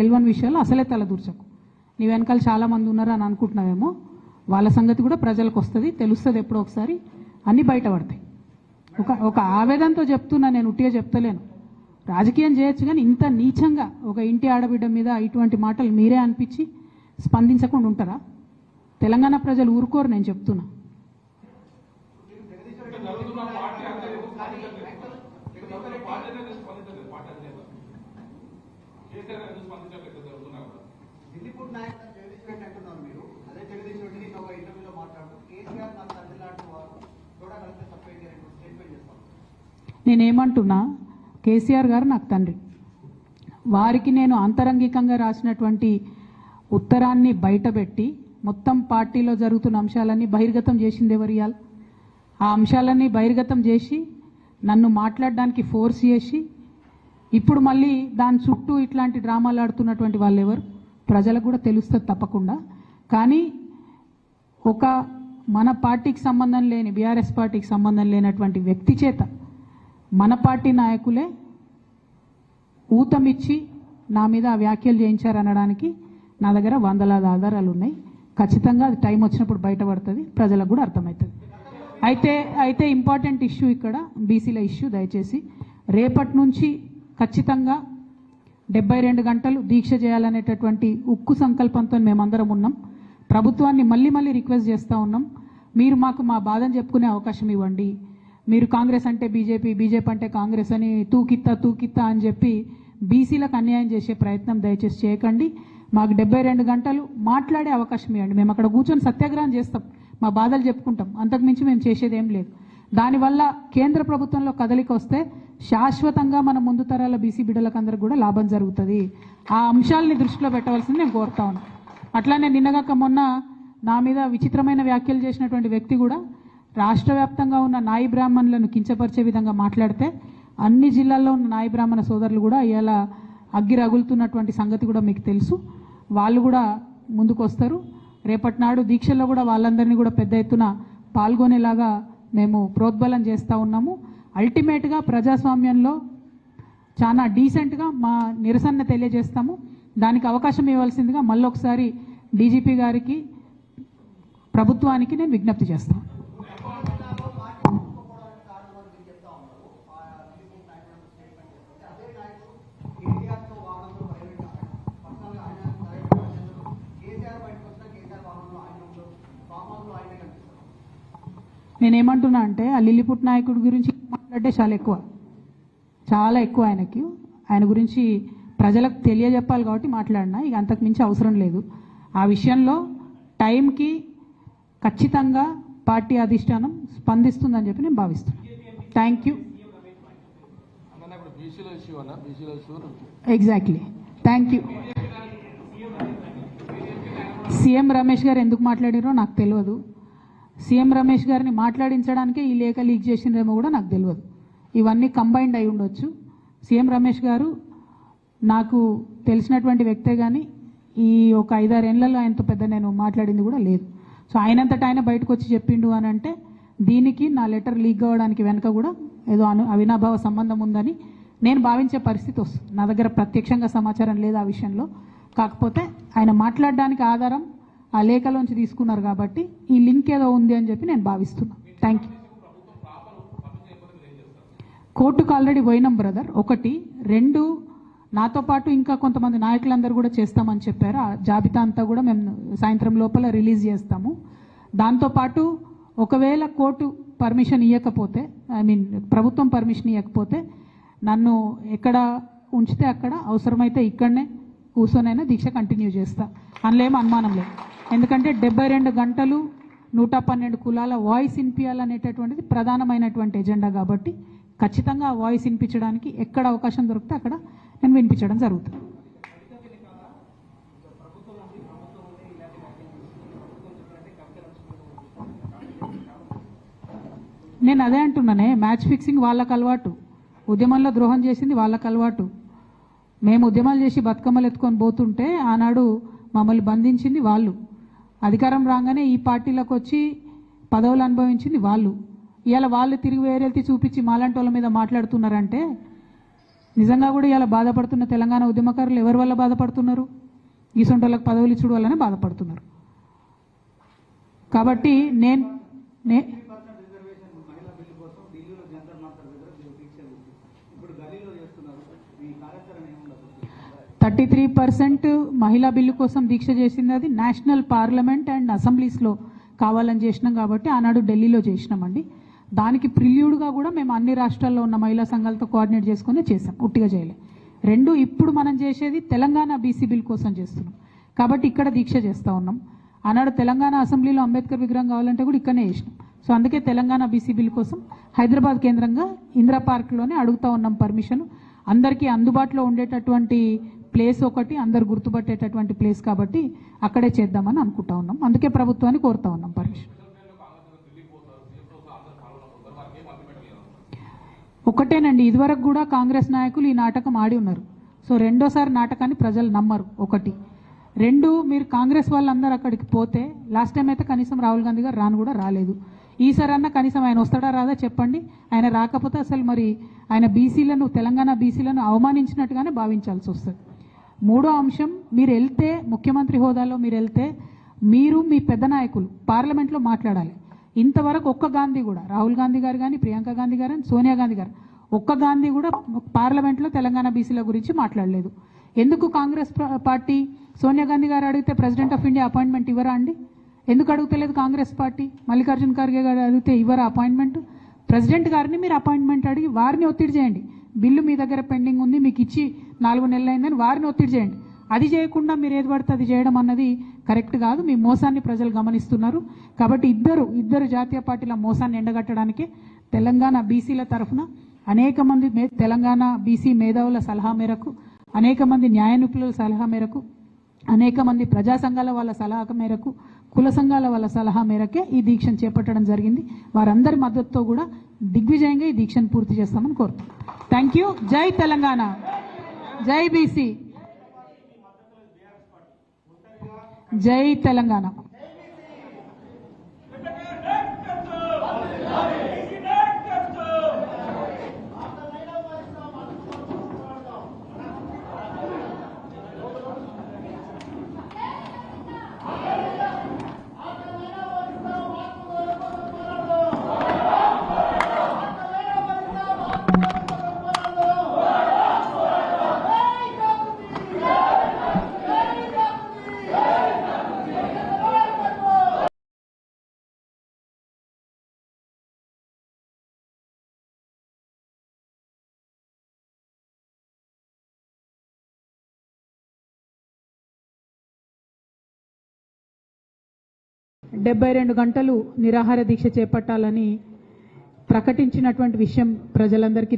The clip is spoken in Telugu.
తెలియని విషయాలు అసలే తలదూర్చకు. నీ వెనకాల చాలా మంది ఉన్నారు అని అనుకుంటున్నావేమో వాళ్ళ సంగతి కూడా ప్రజలకు వస్తుంది తెలుస్తుంది ఎప్పుడో ఒకసారి అన్నీ బయటపడతాయి. ఒక ఒక ఆవేదనతో చెప్తున్నా నేను ఉట్టిగా చెప్తలేను. రాజకీయం చేయొచ్చు కానీ ఇంత నీచంగా ఒక ఇంటి ఆడబిడ్డ మీద ఇటువంటి మాటలు మీరే అనిపించి స్పందించకుండా ఉంటారా? తెలంగాణ ప్రజలు ఊరుకోరు నేను చెప్తున్నా. వ్యతిరేకంగా చూసి స్పందించలేక జరుగుతున్నా కూడా ఢిల్లీపూర్ నాయకులు జగదీష్ రెడ్డి అంటున్నారు మీరు అదే జగదీష్ రెడ్డి నిన్న ఒక ఇంటర్వ్యూలో మాట్లాడుతూ కేసీఆర్ నాకు తండ్రి లాంటి వారు చూడగలిగితే తప్పేంటి సపరేట్ స్టేట్మెంట్ చేస్తాం నేనేమంటున్నా కేసీఆర్ గారు నాకు తండ్రి. వారికి నేను అంతరంగికంగా రాసినటువంటి ఉత్తరాన్ని బయటపెట్టి మొత్తం పార్టీలో జరుగుతున్న అంశాలన్నీ బహిర్గతం చేసింది ఎవరు ఆ అంశాలన్నీ బహిర్గతం చేసి నన్ను మాట్లాడడానికి ఫోర్స్ చేసి ఇప్పుడు మళ్ళీ దాని చుట్టూ ఇట్లాంటి డ్రామాలు ఆడుతున్నటువంటి వాళ్ళు ఎవరు ప్రజలకు కూడా తెలుస్తుంది తప్పకుండా. కానీ ఒక మన పార్టీకి సంబంధం లేని బీఆర్ఎస్ పార్టీకి సంబంధం లేనటువంటి వ్యక్తి చేత మన పార్టీ నాయకులే ఊతమిచ్చి నా మీద ఆ వ్యాఖ్యలు చేయించారనడానికి నా దగ్గర వందలాది ఆధారాలు ఉన్నాయి. ఖచ్చితంగా అది టైం వచ్చినప్పుడు బయటపడుతుంది. ప్రజలకు కూడా అర్థమవుతుంది. అయితే అయితే ఇంపార్టెంట్ ఇష్యూ ఇక్కడ బీసీల ఇష్యూ దయచేసి. రేపటి నుంచి ఖచ్చితంగా డెబ్బై రెండు గంటలు దీక్ష చేయాలనేటటువంటి ఉక్కు సంకల్పంతో మేమందరం ఉన్నాం. ప్రభుత్వాన్ని మళ్ళీ మళ్ళీ రిక్వెస్ట్ చేస్తూ ఉన్నాం. మీరు మాకు మా బాధను చెప్పుకునే అవకాశం ఇవ్వండి. మీరు కాంగ్రెస్ అంటే బీజేపీ బీజేపీ అంటే కాంగ్రెస్ అని తూకిత్తా తూకిత్తా అని చెప్పి బీసీలకు అన్యాయం చేసే ప్రయత్నం దయచేసి చేయకండి. మాకు డెబ్బై రెండు గంటలు మాట్లాడే అవకాశం ఇవ్వండి. మేము అక్కడ కూర్చొని సత్యాగ్రహం చేస్తాం. మా బాధలు చెప్పుకుంటాం. అంతకుమించి మేము చేసేది ఏం లేదు. దానివల్ల కేంద్ర ప్రభుత్వంలో కదలిక వస్తే శాశ్వతంగా మన ముందు తరాల బీసీ బిడ్డలకు అందరికి కూడా లాభం జరుగుతుంది. ఆ అంశాలని దృష్టిలో పెట్టవలసింది నేను కోరుతా ఉన్నాను అట్లానే నిన్నగాక మొన్న నా మీద విచిత్రమైన వ్యాఖ్యలు చేసినటువంటి వ్యక్తి కూడా రాష్ట్ర వ్యాప్తంగా ఉన్న నాయి బ్రాహ్మణులను కించపరిచే విధంగా మాట్లాడితే అన్ని జిల్లాల్లో ఉన్న నాయి బ్రాహ్మణ సోదరులు కూడా ఇవాళ అగ్గి రగులుతున్నటువంటి సంగతి కూడా మీకు తెలుసు. వాళ్ళు కూడా ముందుకు వస్తారు రేపటి నాడు దీక్షల్లో కూడా వాళ్ళందరినీ కూడా పెద్ద ఎత్తున పాల్గొనేలాగా మేము ప్రోద్బలం చేస్తూ ఉన్నాము. అల్టిమేట్గా ప్రజాస్వామ్యంలో చాలా డీసెంట్గా మా నిరసన తెలియజేస్తాము. దానికి అవకాశం ఇవ్వాల్సిందిగా మళ్ళొకసారి డీజీపీ గారికి ప్రభుత్వానికి నేను విజ్ఞప్తి చేస్తాను నేనేమంటున్నా అంటే ఆ లిల్లిపుట్ నాయకుడి గురించి మాట్లాడితే చాలా ఎక్కువ. చాలా ఎక్కువ ఆయనకి. ఆయన గురించి ప్రజలకు తెలియజెప్పాలి కాబట్టి మాట్లాడినా. ఇక అంతకు మించి అవసరం లేదు. ఆ విషయంలో టైంకి ఖచ్చితంగా పార్టీ అధిష్టానం స్పందిస్తుందని చెప్పి నేను భావిస్తున్నాను. Thank you exactly thank you CM Ramesh గారు ఎందుకు మాట్లాడారో నాకు తెలియదు. సీఎం రమేష్ గారిని మాట్లాడించడానికే ఈ లేఖ లీక్ చేసిందేమో కూడా నాకు తెలియదు ఇవన్నీ కంబైన్డ్ అయి ఉండొచ్చు. సీఎం రమేష్ గారు నాకు తెలిసినటువంటి వ్యక్తే కానీ ఈ ఒక ఐదారేళ్ళలో ఆయనతో పెద్ద నేను మాట్లాడింది కూడా లేదు. సో ఆయనంతటా ఆయన బయటకు వచ్చి చెప్పిండు అని అంటే దీనికి నా లెటర్ లీక్ అవ్వడానికి వెనక కూడా ఏదో అను అవినాభావ సంబంధం ఉందని నేను భావించే పరిస్థితి వస్తుంది. నా దగ్గర ప్రత్యక్షంగా సమాచారం లేదు ఆ విషయంలో. కాకపోతే ఆయన మాట్లాడడానికి ఆధారం ఆ లేఖలోంచి తీసుకున్నారు కాబట్టి ఈ లింక్ ఏదో ఉంది అని చెప్పి నేను భావిస్తున్నాను థ్యాంక్ యూ కోర్టుకు ఆల్రెడీ పోయినాం బ్రదర్. ఒకటి రెండు నాతో పాటు ఇంకా కొంతమంది నాయకులందరూ కూడా చేస్తామని చెప్పారు. ఆ జాబితా అంతా కూడా మేము సాయంత్రం లోపల రిలీజ్ చేస్తాము. దాంతోపాటు ఒకవేళ కోర్టు పర్మిషన్ ఇవ్వకపోతే ఐ మీన్ ప్రభుత్వం పర్మిషన్ ఇవ్వకపోతే నన్ను ఎక్కడ ఉంచితే అక్కడ అవసరమైతే ఇక్కడనే కూర్చొనైనా దీక్ష కంటిన్యూ చేస్తా. అందులో ఏం అనుమానం లేదు. ఎందుకంటే డెబ్బై రెండు గంటలు నూట పన్నెండు కులాల వాయిస్ వినిపించాలనేటటువంటిది ప్రధానమైనటువంటి ఎజెండా కాబట్టి ఖచ్చితంగా వాయిస్ వినిపించడానికి ఎక్కడ అవకాశం దొరికితే అక్కడ నేను వినిపించడం జరుగుతుంది. నేను అదే అంటున్నానే మ్యాచ్ ఫిక్సింగ్ వాళ్ళకి అలవాటు. ఉద్యమంలో ద్రోహం చేసింది వాళ్ళకు అలవాటు. మేము ఉద్యమాలు చేసి బతుకమ్మలు ఎత్తుకొని పోతుంటే ఆనాడు మమ్మల్ని బంధించింది వాళ్ళు. అధికారం రాగానే ఈ పార్టీలకు వచ్చి పదవులు అనుభవించింది వాళ్ళు. ఇవాళ వాళ్ళు తిరిగి వేరెత్తి చూపించి మాలాంటి వాళ్ళ మీద మాట్లాడుతున్నారంటే నిజంగా కూడా ఇలా బాధపడుతున్న తెలంగాణ ఉద్యమకారులు ఎవరి వల్ల బాధపడుతున్నారు? ఈసొంటోళ్ళకి పదవులు ఇచ్చుడు వల్లనే బాధపడుతున్నారు. కాబట్టి నేను నే ఇప్పుడు చేస్తున్నారు. కార్యాచరణ ఏముండదు? థర్టీ త్రీ పర్సెంట్ మహిళా బిల్లు కోసం దీక్ష చేసింది అది నేషనల్ పార్లమెంట్ అండ్ అసెంబ్లీస్లో కావాలని చేసినాం కాబట్టి ఆనాడు ఢిల్లీలో చేసినామండి. దానికి ప్రిల్యూడ్గా కూడా మేము అన్ని రాష్ట్రాల్లో ఉన్న మహిళా సంఘాలతో కోఆర్డినేట్ చేసుకుని చేసాం పుట్టిగా చేయలే. రెండు ఇప్పుడు మనం చేసేది తెలంగాణ బీసీ బిల్ కోసం చేస్తున్నాం. కాబట్టి ఇక్కడ దీక్ష చేస్తూ ఉన్నాం. ఆనాడు తెలంగాణ అసెంబ్లీలో అంబేద్కర్ విగ్రహం కావాలంటే కూడా ఇక్కడనే చేసినాం. సో అందుకే తెలంగాణ బీసీ బిల్ కోసం హైదరాబాద్ కేంద్రంగా ఇందిరా పార్క్లోనే అడుగుతా ఉన్నాం పర్మిషన్. అందరికీ అందుబాటులో ఉండేటటువంటి ప్లేస్ ఒకటి అందరు గుర్తుపట్టేటటువంటి ప్లేస్ కాబట్టి అక్కడే చేద్దామని అనుకుంటా ఉన్నాం. అందుకే ప్రభుత్వాన్ని కోరుతా ఉన్నాం పర్మిషన్ ఒకటేనండి ఇదివరకు కూడా కాంగ్రెస్ నాయకులు ఈ నాటకం ఆడి ఉన్నారు. సో రెండోసారి నాటకాన్ని ప్రజలు నమ్మరు ఒకటి. రెండు మీరు కాంగ్రెస్ వాళ్ళందరూ అక్కడికి పోతే లాస్ట్ టైం అయితే కనీసం రాహుల్ గాంధీ గారు రాను కూడా రాలేదు. ఈసారి అన్న కనీసం ఆయన వస్తాడా రాదా చెప్పండి. ఆయన రాకపోతే అసలు మరి ఆయన బీసీలను తెలంగాణ బీసీలను అవమానించినట్టుగానే భావించాల్సి వస్తుంది. మూడో అంశం మీరు వెళ్తే ముఖ్యమంత్రి హోదాలో మీరు వెళ్తే మీరు మీ పెద్ద నాయకులు పార్లమెంట్లో మాట్లాడాలి. ఇంతవరకు ఒక్క గాంధీ కూడా రాహుల్ గాంధీ గారు కానీ ప్రియాంక గాంధీ గారు కానీ సోనియా గాంధీ గారు ఒక్క గాంధీ కూడా పార్లమెంట్లో తెలంగాణ బీసీల గురించి మాట్లాడలేదు. ఎందుకు కాంగ్రెస్ పార్టీ? సోనియా గాంధీ గారు అడిగితే ప్రెసిడెంట్ ఆఫ్ ఇండియా అపాయింట్మెంట్ ఇవ్వరా అండి? ఎందుకు అడుగుతలేదు కాంగ్రెస్ పార్టీ? మల్లికార్జున ఖర్గే గారు అడిగితే ఇవ్వరా అపాయింట్మెంట్? ప్రెసిడెంట్ గారిని మీరు అపాయింట్మెంట్ అడిగి వారిని ఒత్తిడి చేయండి. బిల్లు మీ దగ్గర పెండింగ్ ఉంది మీకు ఇచ్చి నాలుగు నెలలు అయిందని వారిని ఒత్తిడి చేయండి. అది చేయకుండా మీరు ఏది పడితే అది చేయడం అన్నది కరెక్ట్ కాదు. మీ మోసాన్ని ప్రజలు గమనిస్తున్నారు. కాబట్టి ఇద్దరు ఇద్దరు జాతీయ పార్టీల మోసాన్ని ఎండగట్టడానికి తెలంగాణ బీసీల తరఫున అనేక మంది మే- తెలంగాణ బీసీ మేధావుల సలహా మేరకు అనేక మంది న్యాయ నిపుణుల సలహా మేరకు అనేక మంది ప్రజా సంఘాల వాళ్ళ సలహా మేరకు కుల సంఘాల వాళ్ళ సలహా మేరకే ఈ దీక్షను చేపట్టడం జరిగింది. వారందరి మద్దతుతో కూడా దిగ్విజయంగా ఈ దీక్షను పూర్తి చేస్తామని కోరుతున్నాం. థ్యాంక్ యూ జై తెలంగాణ. జై బీసీ. జై తెలంగాణ. డెబ్బై రెండు గంటలు నిరాహార దీక్ష చేపట్టాలని ప్రకటించినటువంటి విషయం ప్రజలందరికీ